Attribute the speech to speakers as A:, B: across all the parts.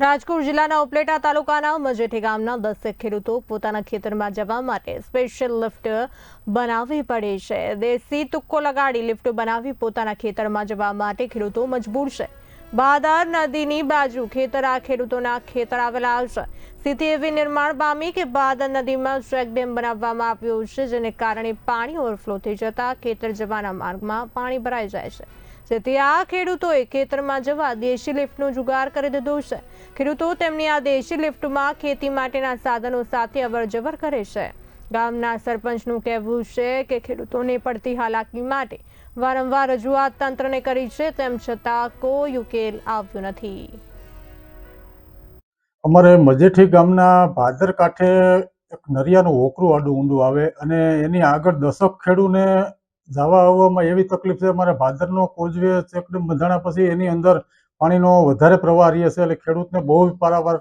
A: રાજકોટ જિલ્લાના ઉપલેટા તાલુકાના મજેઠી ગામના દસેક ખેડૂતો પોતાના ખેતરમાં જવા માટે સ્પેશિયલ લિફ્ટ બનાવવી પડે છે. દેશી તુક્કો લગાડી લિફ્ટ બનાવી પોતાના ખેતરમાં જવા માટે ખેડૂતો મજબૂર છે. બાદર નદીની બાજુ ખેતર આ ખેડૂતોના ખેતર આવેલા છે. સ્થિતિ એવી નિર્માણ પામી કે બાદર નદીમાં ચેક બનાવવામાં આવ્યો છે, જેને કારણે પાણી ઓવરફ્લો થઈ જતા ખેતર જવાના માર્ગમાં પાણી ભરાઈ જાય છે. જેથી આ ખેડૂતોએ ખેતરમાં જવા દેશી લિફ્ટનો જુગાર કરી દીધો છે. ખેડૂતો તેમની આ દેશી લિફ્ટમાં ખેતી માટેના સાધનો સાથે અવરજવર કરે છે. ગામના સરપંચનું કહેવું છે કે ખેડૂતોને પડતી હાલાકી માટે વારંવાર રજૂઆત તંત્રને કરી છે, તેમ છતાં કોઈ ઉકેલ આવ્યો નથી.
B: અમારે મજેઠી ગામના ભાદર કાંઠે એક નરિયાનું ઓકરું આડું ઊંડું આવે અને એની આગળ દસક ખેડૂને જવા આવવામાં એવી તકલીફ છે, અમારે ભાદરનો કોઝવે ચેકડેમ બંધાણા પછી એની અંદર પાણીનો વધારે પ્રવાહ રહે છે, એટલે ખેડૂતને બહુ પારાવાર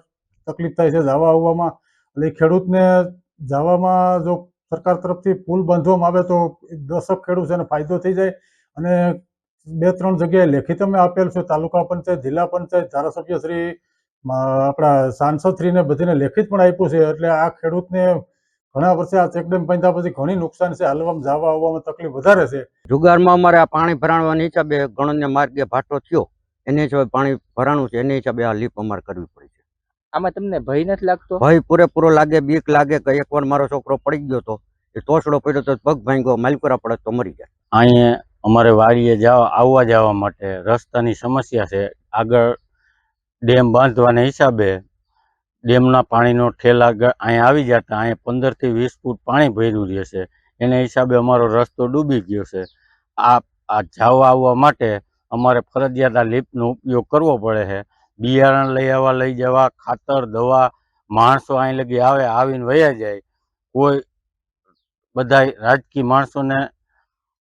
B: તકલીફ થાય છે જવા આવવામાં. એટલે ખેડૂતને જવામાં જો સરકાર તરફથી પુલ બાંધવામાં આવે તો દશક ખેડૂત એને ફાયદો થઈ જાય. અને બે ત્રણ જગ્યાએ લેખિત અમે આપેલ છે, તાલુકા પંચાયત, જિલ્લા પંચાયત, ધારાસભ્ય શ્રી મ- આપણા સાંસદશ્રીને બધીને લેખિત પણ આપ્યું છે, એટલે આ ખેડૂતને ઘણા વર્ષે આ ચેકડેમ બાંધ્યા પછી ઘણી નુકસાન છે. હાલવામાં જવા આવવામાં તકલીફ વધારે છે.
C: જુગારમાં અમારે આ પાણી ભરાણવાની હિસાબે ગણન્ય માર્ગે ભાટો થયો. એને હિસાબે પાણી ભરાણું છે એને હિસાબે આ લીપ અમારે કરવી પડી છે.
D: આમાં તમને ભય નથી લાગતો?
C: ભય પૂરેપૂરો લાગે બીક લાગે કે એકવાર મારો છોકરો પડી ગયો તો એ તોસડો પડ્યો તો પગ ભાંગ્યો માલકુરા પડે તો મરી જાય.
E: અહીંયા અમારે વાડીએ જવા આવવા જવા માટે રસ્તાની સમસ્યા છે. આગળ ડેમ બાંધવાના હિસાબે ડેમના પાણીનો ઠેલા અહીંયા આવી જતા અહીંયા પંદરથી વીસ ફૂટ પાણી ભર્યું રહેશે એને હિસાબે અમારો રસ્તો ડૂબી ગયો છે. આ આ જાવા આવવા માટે અમારે ફરજિયાત આ લીપનો ઉપયોગ કરવો પડે છે. બિયારણ લઈ આવવા, લઈ જવા, ખાતર, દવા, માણસો અહીં લગી આવે, આવીને વયા જાય. કોઈ બધાય રાજકીય માણસોને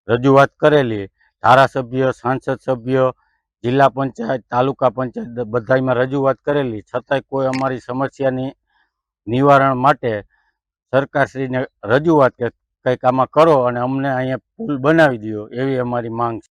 E: રજૂઆત કરેલી, ધારાસભ્ય, સાંસદ સભ્ય જિલ્લા પંચાયત, તાલુકા પંચાયત બધાયમાં રજૂઆત કરેલી. છતાંય કોઈ અમારી સમસ્યાની નિવારણ માટે સરકારશ્રીને રજૂઆત કે, કંઈક આમાં કરો અને અમને અહીંયા પુલ બનાવી દો એવી અમારી માંગ છે.